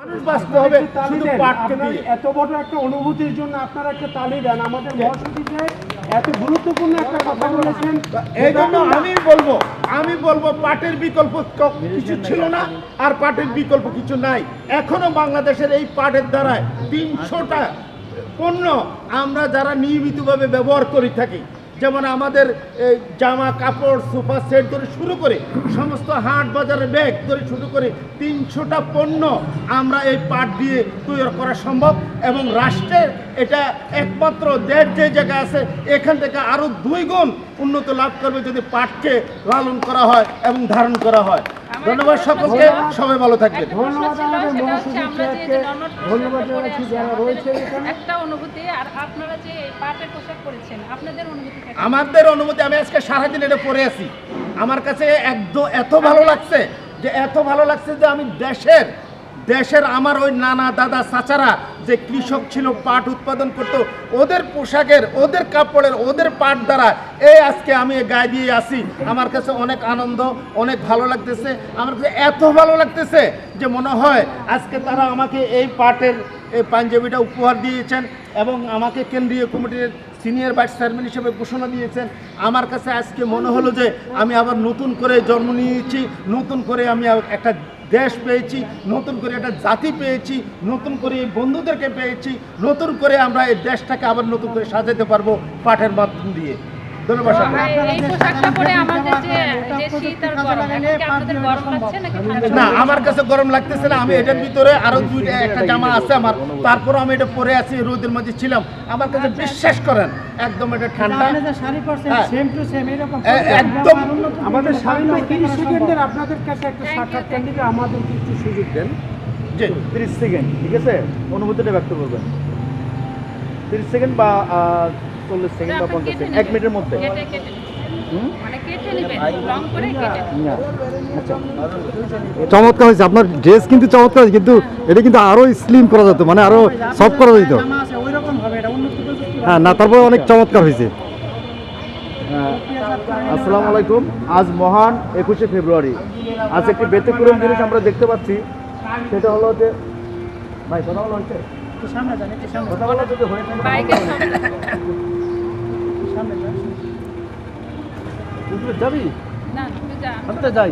মানুষ বাঁচতে হবে এত বড় একটা অনুভূতির জন্য আপনারা একটা তালি দেন। আমাদের মহাসচিবে এত গুরুত্বপূর্ণ একটা কথা বলেছেন। এই জন্য আমি বলব আমি বলব পাটের বিকল্প কিছু ছিল না আর পাটের বিকল্প কিছু নাই। এখনও বাংলাদেশের এই পাটের দ্বারায় তিনশোটা পণ্য আমরা যারা নিয়মিতভাবে ব্যবহার করে থাকি যেমন আমাদের জামা কাপড়, সোফা সেট ধরে শুরু করে সমস্ত হাট বাজারের ব্যাগ ধরে শুরু করে তিনশোটা পণ্য আমরা এই পাট দিয়ে তৈরি করা সম্ভব এবং রাষ্ট্রের এটা একমাত্র দেশ যে জায়গা আছে, এখান থেকে আরও দুই গুণ উন্নত লাভ করবে যদি পাটকে লালন করা হয় এবং ধারণ করা হয়। ধন্যবাদ সকলকে সবাই ভালো থাকবেন। ধন্যবাদ আমাদের সেটা হচ্ছে মহাসচিব আমরা যে সাহেবকে। যে নর্মাল ধন্যবাদ জানাচ্ছি যারা রয়েছে একটা অনুভূতি আর আপনারা যে পাটের পোশাক পরেছেন আপনাদের অনুভূতি থাকে। আমাদের অনুমতি আমি আজকে সারাদিন এটা পরে আছি। আমার কাছে একদম এত ভালো লাগছে যে এত ভালো লাগছে যে আমি দেশের দেশের আমার ওই নানা দাদা চাচারা যে কৃষক ছিল, পাট উৎপাদন করত, ওদের পোশাকের, ওদের কাপড়ের, ওদের পাট দ্বারা এই আজকে আমি গায়ে দিয়ে আসি। আমার কাছে অনেক আনন্দ, অনেক ভালো লাগতেছে। আমার কাছে এত ভালো লাগতেছে যে মনে হয় আজকে তারা আমাকে এই পাটের, এই পাঞ্জাবিটা উপহার দিয়েছেন এবং আমাকে কেন্দ্রীয় কমিটির সিনিয়র ভাইস চেয়ারম্যান হিসেবে ঘোষণা দিয়েছেন। আমার কাছে আজকে মনে হলো যে আমি আবার নতুন করে জন্ম নিয়েছি, নতুন করে আমি একটা দেশ পেয়েছি, নতুন করে একটা জাতি পেয়েছি, নতুন করে এই বন্ধুদেরকে পেয়েছি, নতুন করে আমরা এই দেশটাকে আবার নতুন করে সাজাতে পারব পাঠের মাধ্যম দিয়ে। ধন্যবাদ তো, সকলকে। এই পোশাকটা পরে আমাদের যে যে শীত আর গরম এখন কি আপনাদের গরম লাগছে নাকি ঠান্ডা না আমার কাছে গরম লাগতেছে না আমি এটার ভিতরে আরও দুইটা একটা জামা আছে আমার। তারপর আমি এটা পরে আছি রোদের মধ্যে ছিলাম। আমার কাছে বিশ্বাস করেন একদম এটা ঠান্ডা। হ্যাঁ। সেম টু সেম একদম। আমাদের শাড়ি না 30 সেকেন্ডের আপনাদের কাছে একটা সাক্ষাৎকার দিবে আমাদের একটু সুযোগ দেন। জি। তিরিশ সেকেন্ড ঠিক আছে? অনুভূতিটা ব্যক্ত করবেন। তিরিশ সেকেন্ড বা চল্লিশ সেকেন্ড বা পঞ্চাশ সেকেন্ড এক মিনিটের মধ্যে? মানে কেটে নেবেন লং করে কেটে নেবেন। না। আচ্ছা। চমৎকার হয়েছে। আপনার ড্রেস কিন্তু চমৎকার হয়েছে কিন্তু এটা কিন্তু আরও স্লিম করা যেত মানে আরও সফট করা যেত। হ্যাঁ না তারপরে অনেক চমৎকার হয়েছে। হ্যাঁ, আসসালামু আলাইকুম। আজ মহান একুশে ফেব্রুয়ারি। আজ একটি ব্যতিক্রম জিনিস আমরা দেখতে পাচ্ছি সেটা হলো যে ভাই কথা একটু সামনে কথা বলা যদি হয়ে থাকে বাইকের সামনে সামনে যান তুই যাবি না যাই।